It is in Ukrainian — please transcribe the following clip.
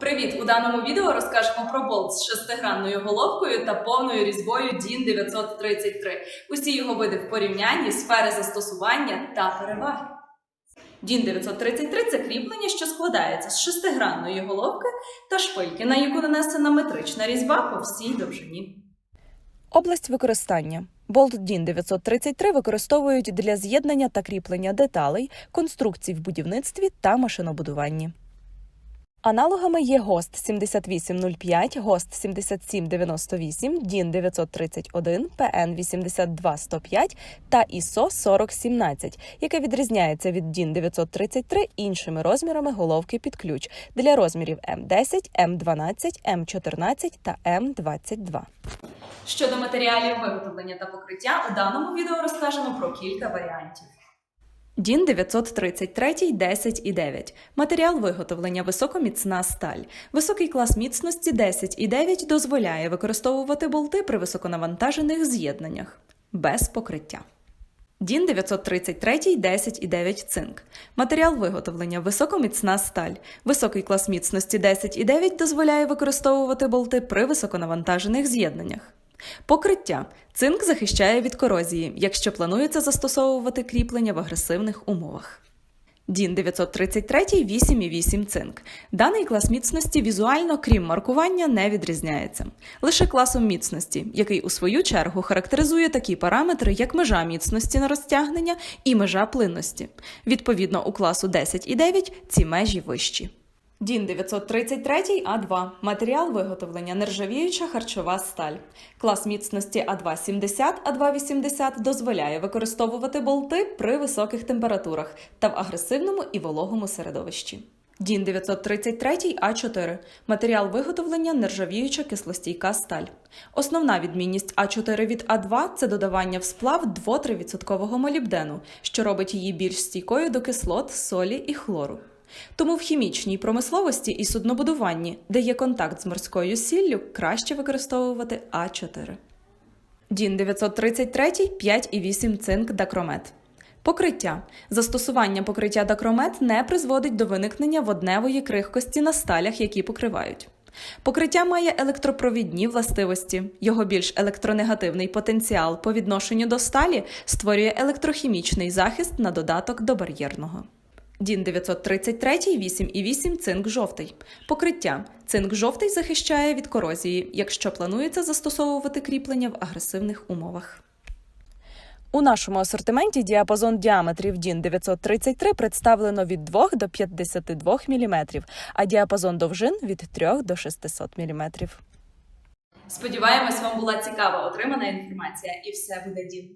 Привіт! У даному відео розкажемо про болт з шестигранною головкою та повною різьбою DIN 933. Усі його види в порівнянні, сфери застосування та переваги. DIN 933 – це кріплення, що складається з шестигранної головки та шпильки, на яку нанесена метрична різьба по всій довжині. Область використання. Болт DIN 933 використовують для з'єднання та кріплення деталей, конструкцій в будівництві та машинобудуванні. Аналогами є ГОСТ 7805, ГОСТ 7798, DIN 931, ПН 82105 та ISO 4017, яке відрізняється від DIN 933 іншими розмірами головки під ключ для розмірів М10, М12, М14 та М22. Щодо матеріалів виготовлення та покриття, у даному відео розкажемо про кілька варіантів. DIN 933 10 і 9. Матеріал виготовлення високоміцна сталь. Високий клас міцності 10 і 9 дозволяє використовувати болти при високонавантажених з'єднаннях без покриття. DIN 933 10 і 9 цинк. Матеріал виготовлення високоміцна сталь. Високий клас міцності 10 і 9 дозволяє використовувати болти при високонавантажених з'єднаннях. Покриття. Цинк захищає від корозії, якщо планується застосовувати кріплення в агресивних умовах. DIN 933 8,8 цинк. Даний клас міцності візуально, крім маркування, не відрізняється. Лише класом міцності, який у свою чергу характеризує такі параметри, як межа міцності на розтягнення і межа плинності. Відповідно, у класу 10 і 9 ці межі вищі. DIN 933 А2. Матеріал виготовлення нержавіюча харчова сталь. Клас міцності А270, А280 дозволяє використовувати болти при високих температурах та в агресивному і вологому середовищі. DIN 933 А4. Матеріал виготовлення нержавіюча кислостійка сталь. Основна відмінність А4 від А2 це додавання в сплав 2-3% молібдену, що робить її більш стійкою до кислот, солі і хлору. Тому в хімічній промисловості і суднобудуванні, де є контакт з морською сіллю, краще використовувати А4. DIN 933 5,8 цинк дакромет. Покриття. Застосування покриття дакромет не призводить до виникнення водневої крихкості на сталях, які покривають. Покриття має електропровідні властивості. Його більш електронегативний потенціал по відношенню до сталі створює електрохімічний захист на додаток до бар'єрного. DIN 933 8,8 цинк жовтий. Покриття. Цинк жовтий захищає від корозії, якщо планується застосовувати кріплення в агресивних умовах. У нашому асортименті діапазон діаметрів DIN 933 представлено від 2 до 52 мм, а діапазон довжин від 3 до 600 мм. Сподіваємось, вам була цікава отримана інформація, і все буде DIN.